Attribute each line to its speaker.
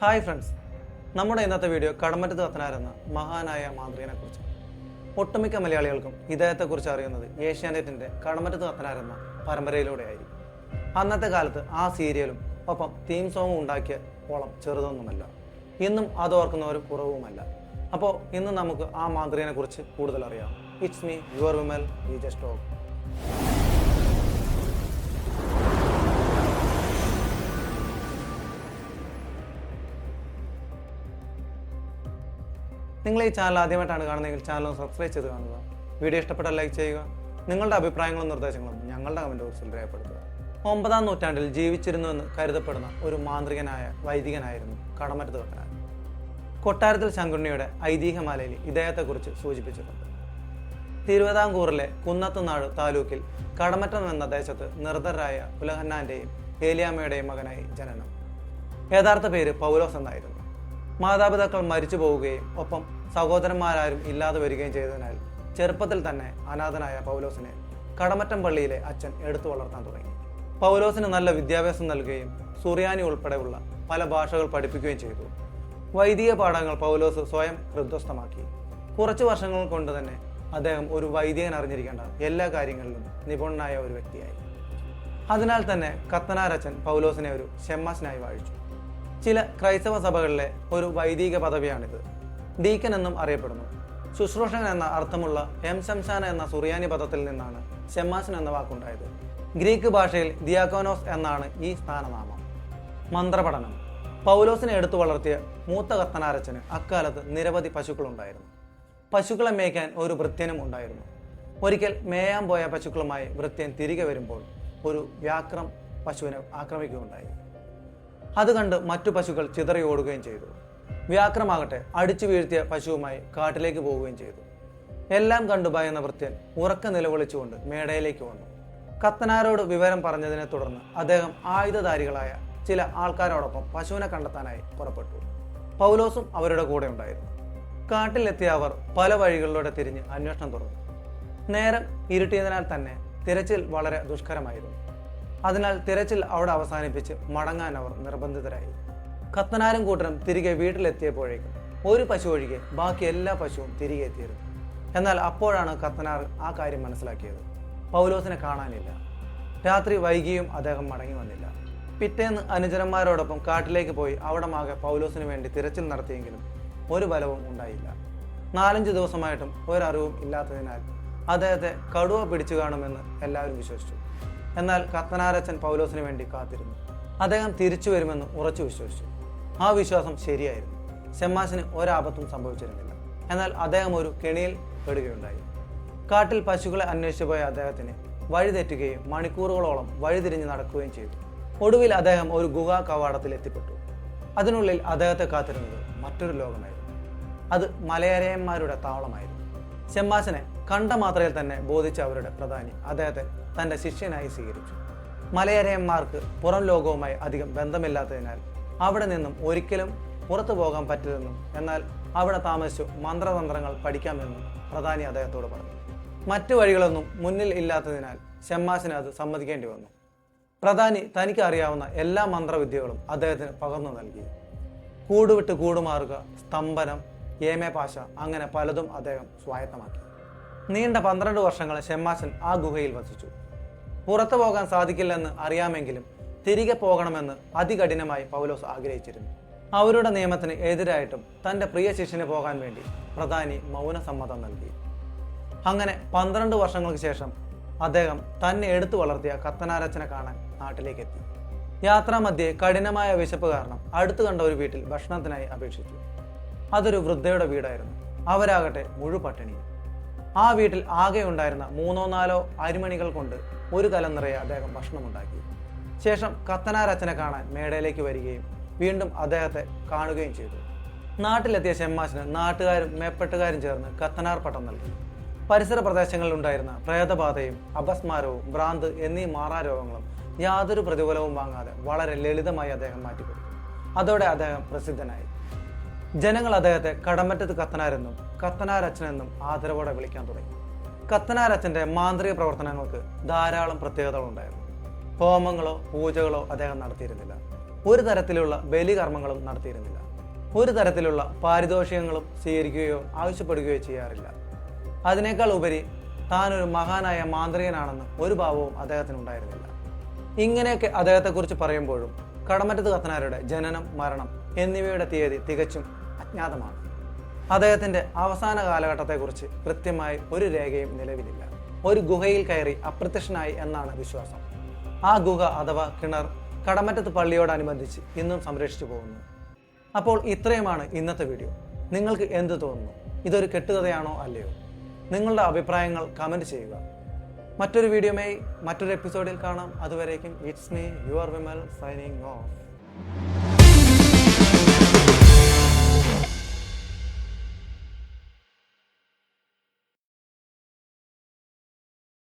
Speaker 1: Hi friends. നമ്മുടെ ഇന്നത്തെ video Kadamattathu കത്തനാരെന്ന മഹാനായ മാന്ത്രികനെ കുറിച്ച് ഒട്ടുമിക്ക മലയാളികൾക്കും ഇദ്ദേഹത്തെക്കുറിച്ച് അറിയുന്നത് ഏഷ്യാനെറ്റിന്റെ കടമറ്റത്ത് കത്തനാരെന്ന പരമ്പരയിലൂടെയായിരിക്കും. അന്നത്തെ കാലത്ത് ആ സീരിയലും ഒപ്പം തീം സോങ്ങും ഉണ്ടാക്കിയ ഓളം ചെറുതൊന്നുമല്ല. ഇന്നും അത് ഓർക്കുന്നവർ കുറവുമല്ല. അപ്പോൾ ഇന്ന് നമുക്ക് ആ മാന്ത്രികനെ കുറിച്ച് കൂടുതൽ അറിയാം it's me your Vimal we just talk നിങ്ങൾ ഈ ചാനൽ ആദ്യമായിട്ടാണ് കാണുന്നതെങ്കിൽ ചാനൽ സബ്സ്ക്രൈബ് ചെയ്ത് കാണുക. വീഡിയോ ഇഷ്ടപ്പെട്ടാൽ ലൈക്ക് ചെയ്യുക. നിങ്ങളുടെ അഭിപ്രായങ്ങളും നിർദ്ദേശങ്ങളും ഞങ്ങളുടെ കമന്റ് ബോക്സിൽ രേഖപ്പെടുത്തുക. ഒമ്പതാം നൂറ്റാണ്ടിൽ ജീവിച്ചിരുന്നുവെന്ന് കരുതപ്പെടുന്ന ഒരു മാന്ത്രികനായ വൈദികനായിരുന്നു കടമറ്റത്ത് കൊട്ടാരത്തിൽ ശങ്കുണ്ണിയുടെ ഐതിഹ്യമാലയിൽ ഇദ്ദേഹത്തെക്കുറിച്ച് സൂചിപ്പിച്ചിട്ടുണ്ട്. തിരുവിതാംകൂറിലെ കുന്നത്തുനാട് താലൂക്കിൽ കടമറ്റം എന്ന ദേശത്ത് നിർദ്ധരായ പുലഹന്നാന്റെയും ഏലിയാമ്മയുടെയും മകനായി ജനനം. യഥാർത്ഥ പേര് പൗലോസ് എന്നായിരുന്നു. മാതാപിതാക്കൾ മരിച്ചു പോവുകയും ഒപ്പം സഹോദരന്മാരാരും ഇല്ലാതെ വരികയും ചെയ്തതിനാൽ ചെറുപ്പത്തിൽ തന്നെ അനാഥനായ പൗലോസിനെ കടമറ്റം പള്ളിയിലെ അച്ഛൻ എടുത്തു വളർത്താൻ തുടങ്ങി. പൗലോസിന് നല്ല വിദ്യാഭ്യാസം നൽകുകയും സുറിയാനി ഉൾപ്പെടെയുള്ള പല ഭാഷകൾ പഠിപ്പിക്കുകയും ചെയ്തു. വൈദിക പാഠങ്ങൾ പൗലോസ് സ്വയം ഹൃദ്വസ്ഥമാക്കി കുറച്ച് വർഷങ്ങൾ കൊണ്ട് തന്നെ അദ്ദേഹം ഒരു വൈദികൻ അറിഞ്ഞിരിക്കേണ്ട എല്ലാ കാര്യങ്ങളിലും നിപുണനായ ഒരു വ്യക്തിയായി. അതിനാൽ തന്നെ കത്തനാരച്ചൻ പൗലോസിനെ ഒരു ഷെമ്മാസിനായി വാഴിച്ചു. ചില ക്രൈസ്തവ സഭകളിലെ ഒരു വൈദിക പദവിയാണിത്. ഡീക്കൻ എന്നും അറിയപ്പെടുന്നു. ശുശ്രൂഷകൻ എന്ന അർത്ഥമുള്ള എം ശംശാന എന്ന സുറിയാനി പദത്തിൽ നിന്നാണ് ഷെമാസൻ എന്ന വാക്കുണ്ടായത്. ഗ്രീക്ക് ഭാഷയിൽ ദിയാക്കോനോസ് എന്നാണ് ഈ സ്ഥാനനാമം. മന്ത്രപഠനം. പൗലോസിനെ എടുത്തു വളർത്തിയ മൂത്ത കത്തനാരച്ചന് അക്കാലത്ത് നിരവധി പശുക്കളുണ്ടായിരുന്നു. പശുക്കളെ മേയ്ക്കാൻ ഒരു വൃത്യനും ഉണ്ടായിരുന്നു. ഒരിക്കൽ മേയാൻ പോയ പശുക്കളുമായി വൃത്യൻ തിരികെ വരുമ്പോൾ ഒരു വ്യാക്രം പശുവിനെ ആക്രമിക്കുകയുണ്ടായി. അത് കണ്ട് മറ്റു പശുക്കൾ ചിതറി ഓടുകയും ചെയ്തു. വ്യാക്രമാകട്ടെ അടിച്ചു വീഴ്ത്തിയ പശുവുമായി കാട്ടിലേക്ക് പോവുകയും ചെയ്തു. എല്ലാം കണ്ടു ഭയന്ന വൃത്യൻ ഉറക്ക നിലവിളിച്ചുകൊണ്ട് മേടയിലേക്ക് വന്നു. കത്തനാരോട് വിവരം പറഞ്ഞതിനെ തുടർന്ന് അദ്ദേഹം ആയുധധാരികളായ ചില ആൾക്കാരോടൊപ്പം പശുവിനെ കണ്ടെത്താനായി പുറപ്പെട്ടു. പൗലോസും അവരുടെ കൂടെ ഉണ്ടായിരുന്നു. കാട്ടിലെത്തിയ അവർ പല വഴികളിലൂടെ തിരിഞ്ഞ് അന്വേഷണം തുടർന്നു. നേരം ഇരുട്ടിയതിനാൽ തന്നെ തിരച്ചിൽ വളരെ ദുഷ്കരമായിരുന്നു. അതിനാൽ തിരച്ചിൽ അവിടെ അവസാനിപ്പിച്ച് മടങ്ങാൻ അവർ നിർബന്ധിതരായി. കത്തനാരും കൂട്ടരും തിരികെ വീട്ടിലെത്തിയപ്പോഴേക്കും ഒരു പശു ഒഴികെ ബാക്കി എല്ലാ പശുവും തിരികെ എത്തിയിരുന്നു. എന്നാൽ അപ്പോഴാണ് കത്തനാർ ആ കാര്യം മനസ്സിലാക്കിയത്. പൗലോസിനെ കാണാനില്ല. രാത്രി വൈകിയും അദ്ദേഹം മടങ്ങി വന്നില്ല. പിറ്റേന്ന് അനുജന്മാരോടൊപ്പം കാട്ടിലേക്ക് പോയി അവിടമാകെ പൗലോസിന് വേണ്ടി തിരച്ചിൽ നടത്തിയെങ്കിലും ഒരു ബലവും ഉണ്ടായില്ല. നാലഞ്ച് ദിവസമായിട്ടും ഒരറിവും ഇല്ലാത്തതിനാൽ അദ്ദേഹത്തെ കടുവ പിടിച്ചു കാണുമെന്ന് എല്ലാവരും വിശ്വസിച്ചു. എന്നാൽ കത്തനാരച്ചൻ പൗലോസിന് വേണ്ടി കാത്തിരുന്നു. അദ്ദേഹം തിരിച്ചു വരുമെന്ന് ഉറച്ചു വിശ്വസിച്ചു. ആ വിശ്വാസം ശരിയായിരുന്നു. ഷെമ്മാസിന് ഒരാപത്തും സംഭവിച്ചിരുന്നില്ല. എന്നാൽ അദ്ദേഹം ഒരു കെണിയിൽ പെടുകയുണ്ടായി. കാട്ടിൽ പശുക്കളെ അന്വേഷിച്ചു പോയ അദ്ദേഹത്തിന് വഴിതെറ്റുകയും മണിക്കൂറുകളോളം വഴിതിരിഞ്ഞ് നടക്കുകയും ചെയ്തു. ഒടുവിൽ അദ്ദേഹം ഒരു ഗുഹാ കവാടത്തിൽ എത്തിപ്പെട്ടു. അതിനുള്ളിൽ അദ്ദേഹത്തെ കാത്തിരുന്നത് മറ്റൊരു ലോകമായിരുന്നു. അത് മലയരയന്മാരുടെ താവളമായിരുന്നു. ഷെമ്മാസിനെ കണ്ട മാത്രയിൽ തന്നെ ബോധിച്ച അവരുടെ പ്രധാനി അദ്ദേഹത്തെ തന്റെ ശിഷ്യനായി സ്വീകരിച്ചു. മലയരയന്മാർക്ക് പുറം ലോകവുമായി അധികം ബന്ധമില്ലാത്തതിനാൽ അവിടെ നിന്നും ഒരിക്കലും പുറത്തു പോകാൻ പറ്റില്ലെന്നും എന്നാൽ അവിടെ താമസിച്ചു മന്ത്രതന്ത്രങ്ങൾ പഠിക്കാമെന്നും പ്രധാനി അദ്ദേഹത്തോട് പറഞ്ഞു. മറ്റു വഴികളൊന്നും മുന്നിൽ ഇല്ലാത്തതിനാൽ ഷെമ്മാസിന് അത് സമ്മതിക്കേണ്ടി വന്നു. പ്രധാനി തനിക്ക് അറിയാവുന്ന എല്ലാ മന്ത്രവിദ്യകളും അദ്ദേഹത്തിന് പകർന്നു നൽകി. കൂടുവിട്ട് കൂടുമാറുക സ്തംഭനം ഏമേ പാശ അങ്ങനെ പലതും അദ്ദേഹം സ്വായത്തമാക്കി. നീണ്ട പന്ത്രണ്ട് വർഷങ്ങൾ ഷെമ്മാസൻ ആ ഗുഹയിൽ വസിച്ചു. പുറത്തു പോകാൻ സാധിക്കില്ലെന്ന് അറിയാമെങ്കിലും തിരികെ പോകണമെന്ന് അതികഠിനമായി പൗലോസ് ആഗ്രഹിച്ചിരുന്നു. അവരുടെ നിയമത്തിന് എതിരായിട്ടും തന്റെ പ്രിയ ശിഷ്യന് പോകാൻ വേണ്ടി പ്രധാനി മൗനസമ്മതം നൽകി. അങ്ങനെ പന്ത്രണ്ട് വർഷങ്ങൾക്ക് ശേഷം അദ്ദേഹം തന്നെ എടുത്തു വളർത്തിയ കത്തനാരച്ചനെ കാണാൻ നാട്ടിലേക്ക് എത്തി യാത്രാമധ്യേ കഠിനമായ വിശപ്പ് കാരണം അടുത്തു കണ്ട ഒരു വീട്ടിൽ ഭക്ഷണത്തിനായി അപേക്ഷിച്ചു. അതൊരു വൃദ്ധയുടെ വീടായിരുന്നു. അവരാകട്ടെ മുഴു പട്ടിണി ആ വീട്ടിൽ ആകെ ഉണ്ടായിരുന്ന മൂന്നോ നാലോ അരിമണികൾ കൊണ്ട് ഒരു കലം നിറയെ അദ്ദേഹം ഭക്ഷണമുണ്ടാക്കി. ശേഷം കത്തനാരച്ചനെ കാണാൻ മേടയിലേക്ക് വരികയും വീണ്ടും അദ്ദേഹത്തെ കാണുകയും ചെയ്തു. നാട്ടിലെത്തിയ ഷെമ്മാശിന് നാട്ടുകാരും മേപ്പെട്ടുകാരും ചേർന്ന് കത്തനാർ പട്ടം നൽകി. പരിസര പ്രദേശങ്ങളിൽ ഉണ്ടായിരുന്ന പ്രേതബാധയും അപസ്മാരവും ഭ്രാന്ത് എന്നീ മാറാരോഗങ്ങളും യാതൊരു പ്രതിഫലവും വാങ്ങാതെ വളരെ ലളിതമായി അദ്ദേഹം മാറ്റിക്കൊടുത്തു. അതോടെ അദ്ദേഹം പ്രസിദ്ധനായി. ജനങ്ങൾ അദ്ദേഹത്തെ കടമറ്റത്ത് കത്തനാരെന്നും കത്തനാരച്ചനെന്നും ആദരവോടെ വിളിക്കാൻ തുടങ്ങി. കത്തനാരച്ചന്റെ മാന്ത്രിക പ്രവർത്തനങ്ങൾക്ക് ധാരാളം പ്രത്യേകതകളുണ്ടായിരുന്നു. ഹോമങ്ങളോ പൂജകളോ അദ്ദേഹം നടത്തിയിരുന്നില്ല. ഒരു തരത്തിലുള്ള ബലികർമ്മങ്ങളും നടത്തിയിരുന്നില്ല. ഒരു തരത്തിലുള്ള പാരിതോഷികങ്ങളും സ്വീകരിക്കുകയോ ആവശ്യപ്പെടുകയോ ചെയ്യാറില്ല. അതിനേക്കാൾ ഉപരി താനൊരു മഹാനായ മാന്ത്രികനാണെന്ന് ഒരു ഭാവവും അദ്ദേഹത്തിനുണ്ടായിരുന്നില്ല ഇങ്ങനെയൊക്കെ അദ്ദേഹത്തെക്കുറിച്ച് പറയുമ്പോഴും കടമറ്റത്ത് കത്തനാരുടെ ജനനം മരണം എന്നിവയുടെ തീയതി തികച്ചും അജ്ഞാതമാണ്. അദ്ദേഹത്തിന്റെ അവസാന കാലഘട്ടത്തെക്കുറിച്ച് കൃത്യമായി ഒരു രേഖയും നിലവിലില്ല. ഒരു ഗുഹയിൽ കയറി അപ്രത്യക്ഷനായി എന്നാണ് വിശ്വാസം. ആ ഗുഹ അഥവാ കിണർ കടമറ്റത്ത് പള്ളിയോടനുബന്ധിച്ച് ഇന്നും സംരക്ഷിച്ചു പോകുന്നു. അപ്പോൾ ഇത്രയുമാണ് ഇന്നത്തെ വീഡിയോ. നിങ്ങൾക്ക് എന്ത് തോന്നുന്നു? ഇതൊരു കെട്ടുകഥയാണോ അല്ലയോ? നിങ്ങളുടെ അഭിപ്രായങ്ങൾ കമന്റ് ചെയ്യുക. മറ്റൊരു വീഡിയോമായി മറ്റൊരു എപ്പിസോഡിൽ കാണാം. അതുവരേക്കും it's me your Vimal signing off